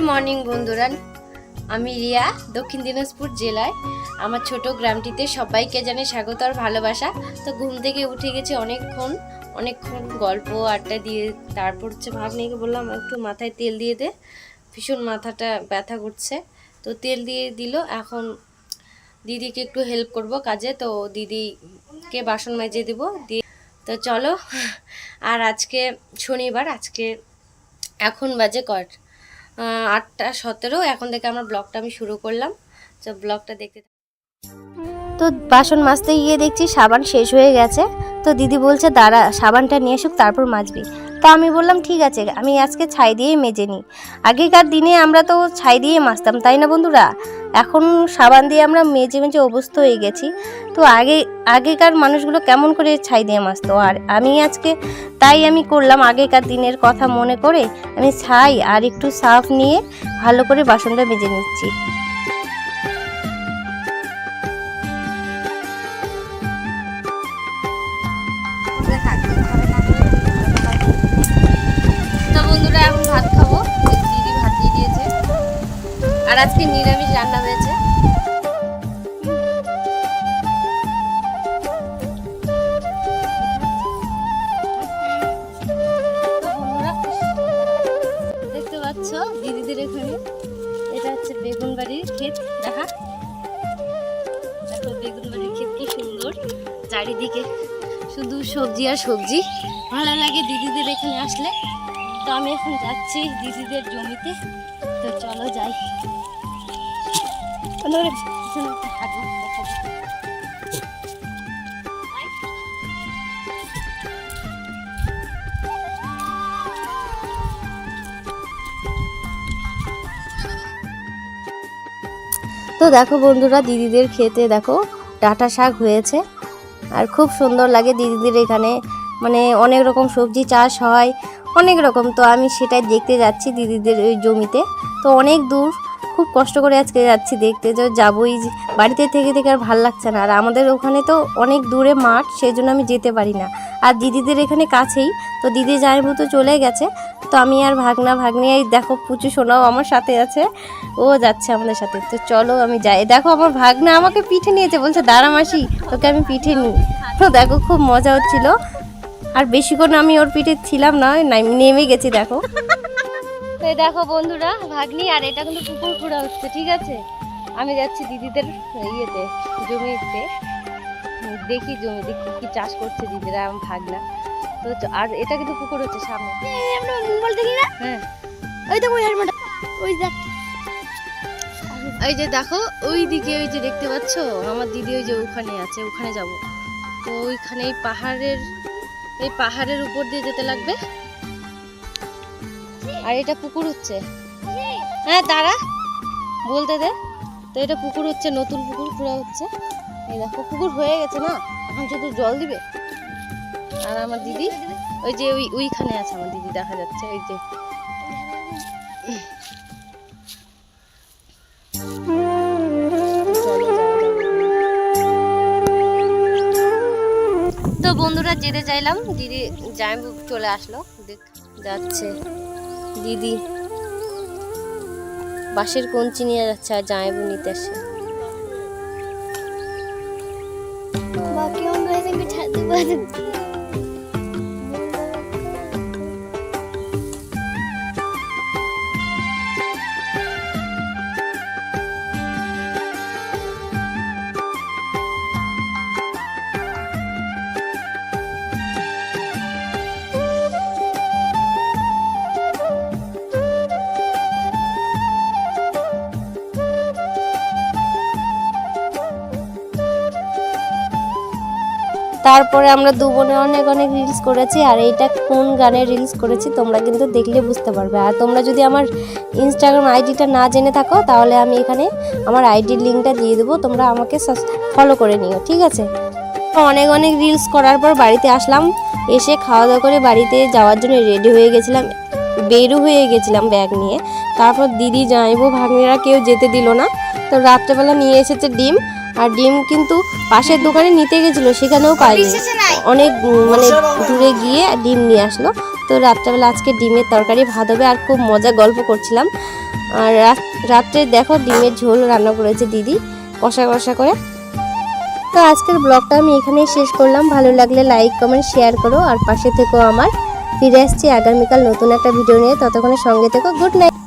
Morning বন্ধুরা। আমি রিয়া, দক্ষিণ দিনাজপুর জেলায়। আমার ছোট গ্রামটিতে সবাইকে জানে স্বাগত আর ভালোবাসা। তো ঘুম থেকে উঠে গেছে অনেকক্ষণ। অনেকক্ষণ গল্প, আড্ডা দিয়ে, তারপর হচ্ছে ভাগ্নিকে বললাম, একটু মাথায় তেল দিয়ে দে। ভীষণ মাথাটা ব্যথা করছে। তো তেল দিয়ে দিল। এখন দিদিকে একটু হেল্প করব কাজে। তো দিদিকে বাসন মেজে দিব। দিয়ে, তো চলো। আর আজকে শনিবার, আজকে এখন বাজে কট আটটা সতেরো। এখন থেকে আমার ব্লগটা আমি শুরু করলাম। তো ব্লগটা দেখতে তো বাসন মাজতে গিয়ে দেখছি সাবান শেষ হয়ে গেছে। তো দিদি বলছে, দাঁড়া, সাবানটা নিয়ে আসুক তারপর মাজবি। তো আমি বললাম, ঠিক আছে, আমি আজকে ছাই দিয়েই মেজে নিই। আগেকার দিনে আমরা তো ছাই দিয়ে মাজতাম তাই না বন্ধুরা? এখন সাবান দিয়ে আমরা মেজে মেজে অভ্যস্ত হয়ে গেছি। তো আগে, আগেকার মানুষগুলো কেমন করে ছাই দিয়ে মাজতো আর আমি আজকে তাই আমি করলাম, আগেকার দিনের কথা মনে করে আমি ছাই আর একটু সার্ফ নিয়ে ভালো করে বাসনটা মেজে নিচ্ছি। আর আজকে নিরামিষ রান্না হয়েছে। দেখতে পাচ্ছ দিদিদের এখানে। এটা হচ্ছে বেগুন বাড়ির ক্ষেত, দেখা। দেখো বেগুন বাড়ির ক্ষেত কি সুন্দর। চারিদিকে শুধু সবজি আর সবজি। ভালো লাগে দিদিদের এখানে আসলে। তো আমি এখন যাচ্ছি দিদিদের জমিতে। তো চলো যাই। তো দেখো বন্ধুরা, দিদিদের খেতে দেখো ডাটা শাক হয়েছে। আর খুব সুন্দর লাগে দিদিদের এখানে। মানে অনেক রকম সবজি চাষ হয়, অনেক রকম। তো আমি সেটাই দেখতে যাচ্ছি দিদিদের ওই জমিতে। তো অনেক দূর খুব কষ্ট করে আজকে যাচ্ছি দেখতে, যে যাবোই বাড়িতে থেকে থেকে আর ভালো লাগছে না। আর আমাদের ওখানে তো অনেক দূরে মাঠ সেই জন্য আমি যেতে পারি না। আর দিদিদের এখানে কাছেই, তো দিদি যায় মতো চলে গেছে, তো আমি আর ভাগনা, ভাগ্নি, এই দেখো পুচু সোনাও আমার সাথে আছে, ও যাচ্ছে আমাদের সাথে। তো চলো আমি যাই। দেখো আমার ভাগ্না আমাকে পিঠে নিয়েছে, বলছে, দাঁড়া মাসি, তোকে আমি পিঠে নিই। তো দেখো খুব মজা হচ্ছিল। আর বেশিক্ষণ আমি ওর পিঠে ছিলাম না নেমে গেছি, দেখো। তো দেখো বন্ধুরা ভাগ্নি আর এটা কিন্তু পুকুর খোঁড়া হচ্ছে ঠিক আছে? আমি যাচ্ছি দিদিদের ইয়েতে জমিতে। দেখি জমি দেখি কি চাষ করছে দিদিরা আমার ভাগনা। তো আর এটা কিন্তু পুকুর হচ্ছে সামনে। দেখি না? হ্যাঁ। ওই দেখ। এই যে দেখো ওই দিকে ওই যে দেখতে পাচ্ছ? আমার দিদি ওই যে ওখানে আছে ওখানে যাব। তো ওইখানে এই পাহাড়ের এই পাহাড়ের উপর দিয়ে যেতে লাগবে। আর এটা পুকুর হচ্ছে। হ্যাঁ তারা বলতে দে। তো এটা পুকুর হচ্ছে, নতুন পুকুর খোঁড়া হচ্ছে। এই দেখো, পুকুর হয়ে গেছে না? এখন শুধু জল দিবে। আর আমার দিদি, ওই যে ওই ওইখানে আছে আমার দিদি, দেখা যাচ্ছে, ওই যে। তো বন্ধুরা, যেতে চাইলাম। দিদি জামাইবু চলে আসলো। দেখ, যাচ্ছে। দিদি। বাঁশের কঞ্চি নিয়ে যাচ্ছে আর জামাইবু নিতে আসে বাকি তারপরে আমরা দু বোনে অনেক অনেক রিলস করেছি, আর এইটা কোন গানের রিলস করেছি তোমরা কিন্তু দেখলে বুঝতে পারবে। আর তোমরা যদি আমার ইনস্টাগ্রাম আইডিটা না জেনে থাকো, তাহলে আমি এখানে আমার আইডির লিঙ্কটা দিয়ে দেবো, তোমরা আমাকে ফলো করে নিও, ঠিক আছে? অনেক অনেক রিলস করার পর বাড়িতে আসলাম, এসে খাওয়া দাওয়া করে বাড়িতে যাওয়ার জন্য রেডি হয়ে গেছিলাম, বেরু হয়ে গেছিলাম ব্যাগ নিয়ে। তারপর দিদি, জামাইবু, ভাগ্নিরা কেউ যেতে দিল না। তো রাত্রেবেলা নিয়ে এসেছে ডিম আর ডিম কিন্তু পাশের দোকানে নিতে গেছিল সেখানেও পাইনি। অনেক মানে দূরে গিয়ে ডিম নিয়ে আসলো। তো রাত্রেবেলা আজকে ডিমের তরকারি ভাত হবে আর খুব মজা গল্প করছিলাম। আর রাত- রাত্রে দেখো ডিমের ঝোল রান্না করেছে দিদি কষা কষা করে। তো আজকের ব্লগটা আমি এখানেই শেষ করলাম। ভালো লাগলে লাইক কমেন্ট শেয়ার করো। আর পাশে থেকো আমার ফিরে আসছি আগামীকাল নতুন একটা ভিডিও নিয়ে। ততক্ষণে সঙ্গে থেকো। Good night.